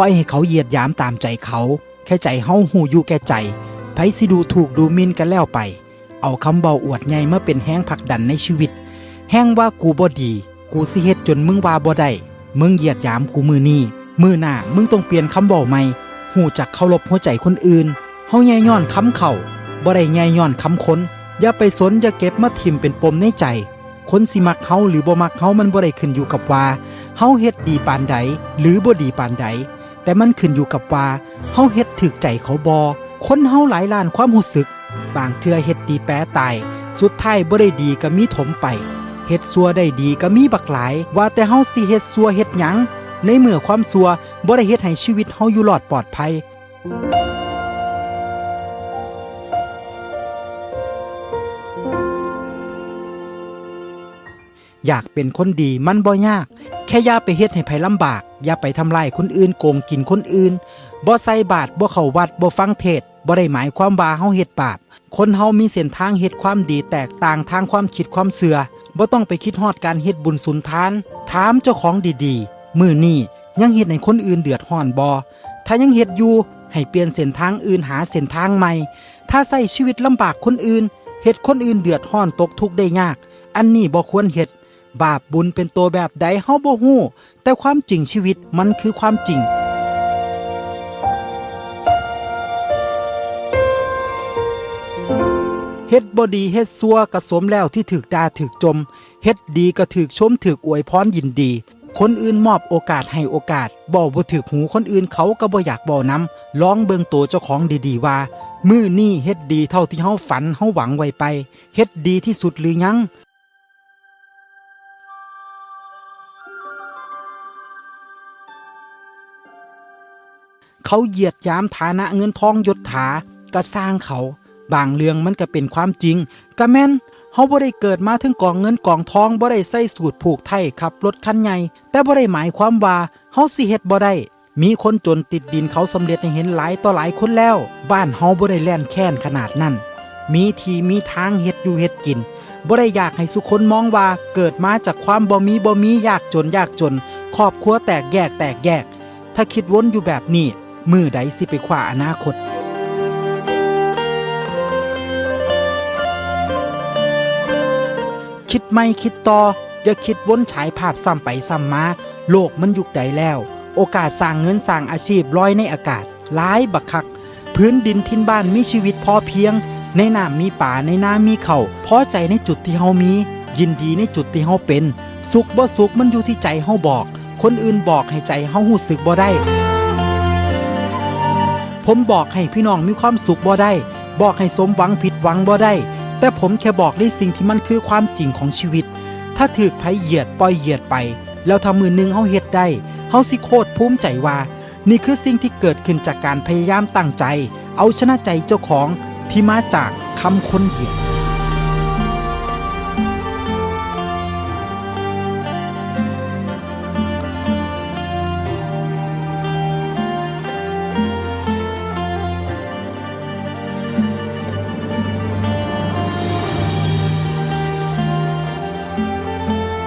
ปล่อยให้เขาเหยียดยามตามใจเขา แค่ใจเฮาหูอยู่แก่ใจไผสิดูถูกดูมินกันแล้วไป เอาคำเบาอวดใหญ่มาเป็นแห้งผักดันในชีวิต แห้งว่ากูบ่ดี กูสิเฮ็ดจนมึงว่าบ่ได้มึงเหยียดยามกูมือนี้มือหน้ามึงต้องเปลี่ยนคำเบาใหม่หูจักเคารพหัวใจคนอื่นเฮาแย่ย้อนคำเข่าบ่ได้แย่ย้อนคำคนอย่าไปสนอย่าเก็บมาทิมเป็นปมในใจ คนสิมักเฮาหรือบ่มักเฮามันบ่ได้ขึ้นอยู่กับว่าเฮาเฮ็ดดีปานใดหรือบ่ดีปานใด แต่มันขึ้นอยู่กับว่าเฮาเฮ็ดถึกใจเขาบอคนเฮาหลายล้านความรู้สึก บางเทื่อเฮ็ดดีแปรตาย สุดท้ายบ่ได้ดีก็มีถมไปเฮ็ดซัวได้ดีก็มีบักหลาย ว่าแต่เฮาสิเฮ็ดซัวเฮ็ดหยังในเมื่อความซัวบ่ได้เฮ็ดให้ชีวิตเฮาอยู่รอดปลอดภัย อยากเป็นคนดีมันบ่ยาก แค่ย่าไปเฮ็ดให้ไผลำบาก อย่าไปทำลายคนอื่นโกงกินคนอื่นบ่ใส่บาตรบ่เข้าวัดบ่ฟังเทศบ่ได้หมายความว่าเฮาเฮ็ดบาปคนเฮามีเส้นทางเฮ็ดความดีแตกต่างทางความคิดความเสื่อบ่ต้องไปคิดฮอดการเฮ็ดบุญสุนทาน ถามเจ้าของดีๆ มื้อนี้ยังเฮ็ดให้คนอื่นเดือดร้อนบ่ถ้ายังเฮ็ดอยู่ให้เปลี่ยนเส้นทางอื่นหาเส้นทางใหม่ ถ้าใส่ชีวิตลำบากคนอื่นเฮ็ดคนอื่นเดือดร้อนตกทุกข์ได้ยาก อันนี้บ่ควรเฮ็ด บาปบุญเป็นตัวแบบใดเฮาบ่ฮู้แต่ความจริงชีวิตมันคือความจริง เฮ็ดบ่ดีเฮ็ดซัวกระสมแล้วที่ถึกด่าถึกจม เฮ็ดดีก็ถึกชมถึกอวยพรยินดี คนอื่นมอบโอกาสให้โอกาสบ่บ่ถึกหูคนอื่นเขาก็บ่อยากบ่นำลองเบิ่งตัวเจ้าของดีๆว่ามื้อนี้เฮ็ดดีเท่าที่เฮาฝันเฮาหวังไว้ไป เฮ็ดดีที่สุดหรือยัง เขาเหยียดยามฐานะเงินทองยศถาก็สร้างเขา บางเรื่องมันก็เป็นความจริงก็แม่นเฮาบ่ได้เกิดมาถึงกองเงินกองทองบ่ได้ใส่สูตรผูกไทยขับรถคันใหญ่แต่บ่ได้หมายความว่าเฮาสิเฮ็ดบ่ได้ มีคนจนติดดินเขาสำเร็จให้เห็นหลายต่อหลายคนแล้ว บ้านเฮาบ่ได้แล่นแค้นขนาดนั้น มีที่มีทางเฮ็ดอยู่เฮ็ดกิน บ่ได้อยากให้สุคนมองว่าเกิดมาจากความบ่มีบ่มียากจนยากจนครอบครัวแตกแยกแตกแยก ถ้าคิดวนอยู่แบบนี้มือใดสิไปคว้าอนาคตคิดไม่คิดต่ออย่าคิดวนฉายภาพซ้ำไปซ้ำมา โลกมันยุคใดแล้ว โอกาสสร้างเงินสร้างอาชีพลอยในอากาศหลายบักคัก พื้นดินทินบ้านมีชีวิตพอเพียง ในน้ำมีป่าในน้ำมีเขาพอใจในจุดที่เฮามี ยินดีในจุดที่เฮาเป็น สุขบ่สุขมันอยู่ที่ใจเฮาบอก คนอื่นบอกให้ใจเฮาหู้สึกบ่ได้ ผมบอกให้พี่น้องมีความสุขบ่ได้ บอกให้สมหวังผิดหวังบ่ได้ แต่ผมแค่บอกในสิ่งที่มันคือความจริงของชีวิต ถ้าถือไผเหยียดปล่อยเหยียดไป แล้วถ้ามือหนึงเฮาเฮ็ดได้เฮาสิโคตรภูมิใจว่า นี่คือสิ่งที่เกิดขึ้นจากการพยายามตั้งใจ เอาชนะใจเจ้าของ ที่มาจากคำคนเหยียด